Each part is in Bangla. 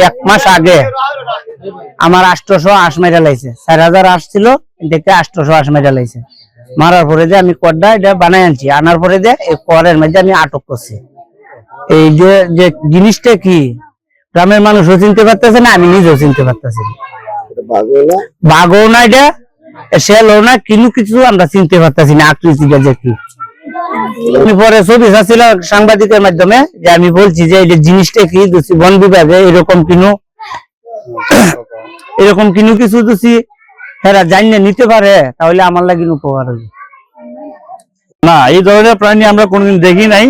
এক মাস আগে আমার আষ্টশো আশ মেরা লাইছে চার হাজার আশ ছিল দেখতে আষ্টশো আশ মেরা লাইছে মারার পরে যে আমি কড্ডা এটা বানাই আনছি আনার পরে যে এই করের মধ্যে আমি আটক করছি। এই যে যে জিনিসটা কি? গ্রামের মানুষও চিনতে পারতেছে না আমি নিজেও চিনতে পারতেছি না? বাঘও না এটা শেলও না কিন্তু কিছু আমরা চিনতে পারতেছি না আকৃতিটা যে কি। পরে ছবি ছাড়ছিল সাংবাদিকের মাধ্যমে যে আমি বলছি যে এই জিনিসটা কি দুসি বন বিভাগে এরকম কিনু। এরকম কিনু কিছু দুসি হেরা জানিয়ে নিতে পারে, তাহলে আমার লাগি উপকার হবে। না, এই ধরনের প্রাণী আমরা কোনোদিন দেখি নাই,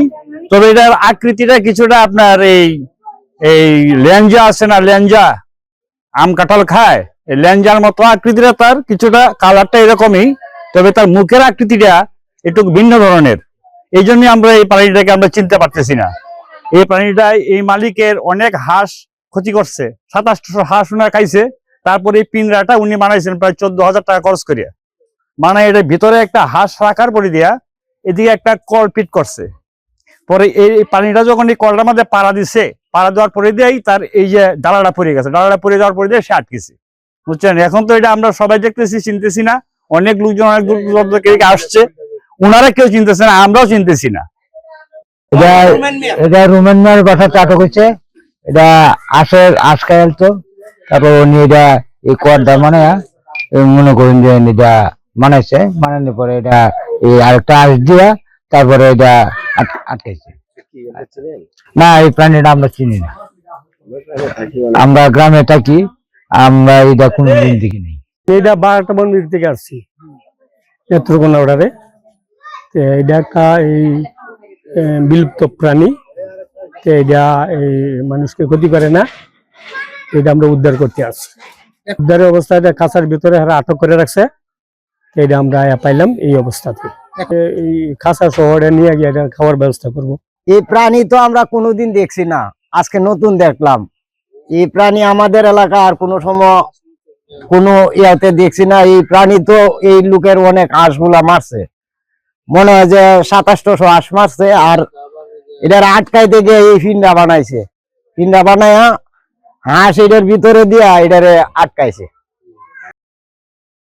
তবে এটার আকৃতিটা কিছুটা আপনার এই এই ল্যাঞ্জা আছে না, ল্যাঞ্জা। আম কাঁঠাল খায়। ল্যাঞ্জার মতো আকৃতিটা তার কিছুটা কালারটা এরকমই, তবে তার মুখের আকৃতিটা একটু ভিন্ন ধরনের। এই জন্যই আমরা এই প্রাণীটাকে আমরা চিনতে পারতেছি না। এই প্রাণীটা এই মালিকের অনেক হাঁস ক্ষতি করছে। সাতাশশো হাঁস উনার খাইছে। তারপরে এই পিনরাটা উনি বানাইছেন প্রায় চোদ্দ হাজার টাকা খরচ করিয়া। মানে এটা ভিতরে একটা হাঁস রাখার পরে দিয়া এদিকে একটা কল ফিট করছে। পরে এই পানিটা যখন এই কলটার মধ্যে পাড়া দিছে, পাড়া দেওয়ার পরে দিয়েই তার এই যে ডালাটা পড়ে গেছে। ডালাটা পড়ে যাওয়ার পরে দিয়ে সে আটকেছে। বুঝছেন? এখন তো এটা আমরা সবাই দেখতেছি চিনতেছি না। অনেক লোকজন অনেক দূর থেকে আসছে। ওনারা কেউ চিনতেছে না আমরাও চিনতেছি না। এটা এটা রোমানিয়ার বাসাতে আটক হয়েছে। এটা আশের আশ খায়াল তো। তারপর উনি এটা এই কোয়ারটা মানে মনে করেন যে এটা মানাইছে। মানানোর পরে এটা এই আরেকটা আশ দিয়া তারপরে এটা আট- আটকাইছে। না এই প্রাণীটা আমরা চিনি না। আমরা গ্রামে থাকি। আমরা এটা কোনোদিন দেখিনি এটা বারোটা মন্দির থেকে আসছি। নেত্রকোনা ওটারে এটা একটা এই বিলুপ্ত প্রাণী। এটা এই মানুষকে ক্ষতি করে না। এটা আমরা উদ্ধার করতে আসছি। উদ্ধারের অবস্থায় এটা কাঁচার ভিতরে হারা আটক করে রাখছে। তো এটা আমরা পাইলাম এই অবস্থাতে। এই খাসা শহরে নিয়ে গিয়ে এটা খাওয়ার ব্যবস্থা করব। এই প্রাণী তো আমরা কোনোদিন দেখছি না। আজকে নতুন দেখলাম। এই প্রাণী আমাদের এলাকা আর কোনো সময় কোনো ইয়াতে দেখছি না। এই প্রাণী তো এই লোকের অনেক হাঁসগুলা মারছে। মনে হয় যে সাতাশশো হাঁস মারছে আর এটার আটকাই থেকে এই ফিন্ডা বানাইছে। ফিন্ডা বানায়া হাঁস এটার ভিতরে দিয়া এটারে আটকাইছে।